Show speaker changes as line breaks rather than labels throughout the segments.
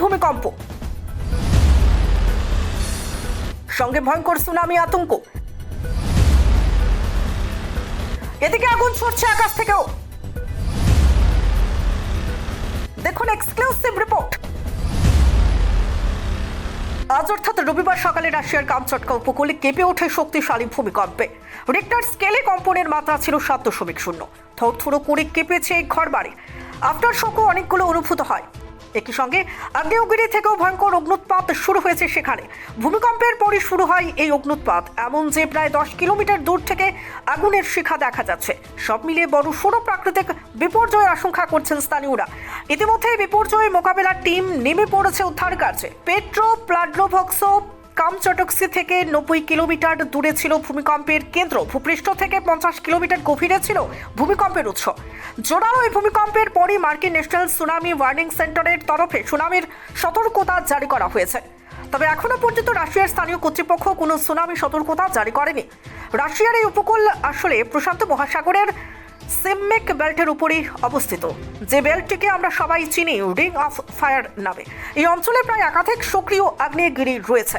ভূমিকম্প। সঙ্গে ভয়ঙ্কর সুনামি আতঙ্ক। এদিকে আগুন ছড়ছে আকাশ থেকেও। দেখুন এক্সক্লুসিভ রিপোর্ট আজ অর্থাৎ রবিবার সকালে রাশিয়ার কামচটকা উপকূলে কেঁপে ওঠে শক্তিশালী ভূমিকম্পে। রিক্টার স্কেলে কম্পনের মাত্রা ছিল সাত দশমিক শূন্য। থরথুরো করে কেঁপেছে এই ঘরবাড়ি। আফটার শকও অনেকগুলো অনুভূত হয়। একই সঙ্গে আগ্নেয়গিরি থেকেও ভয়ঙ্কর অগ্নুৎপাত শুরু হয়েছে সেখানে। ভূমিকম্পের পরই শুরু হয় এই অগ্নুৎপাত। এমন যে প্রায় দশ কিলোমিটার দূর থেকে আগুনের শিখা দেখা যাচ্ছে। সব মিলিয়ে বড় সড়ো প্রাকৃতিক বিপর্যয়ের আশঙ্কা করছেন স্থানীয়রা। ইতিমধ্যে বিপর্যয় মোকাবেলার টিম নেমে পড়েছে উদ্ধার কার্যে। পেট্রো, প্লাড্রোভক্সো কামচটক্সি থেকে নব্বই কিলোমিটার দূরে ছিল ভূমিকম্পের কেন্দ্র। ভূপৃষ্ঠ থেকে পঞ্চাশ কিলোমিটার গভীরে ছিল ভূমিকম্পের উৎস। জোরালো এই ভূমিকম্পের পরই মার্কিন ন্যাশনাল সুনামি ওয়ার্নিং সেন্টারের তরফে সুনামির সতর্কতা জারি করা হয়েছে। তবে এখনও পর্যন্ত রাশিয়ার স্থানীয় কর্তৃপক্ষ কোনো সুনামি সতর্কতা জারি করেনি। রাশিয়ার এই উপকূল আসলে প্রশান্ত মহাসাগরের সিমমেক বেল্টের উপরই অবস্থিত। যে বেল্টটিকে আমরা সবাই চিনি, রিং অফ ফায়ার নামে। এই অঞ্চলে প্রায় একাধিক সক্রিয় আগ্নেয়গিরি রয়েছে।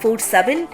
47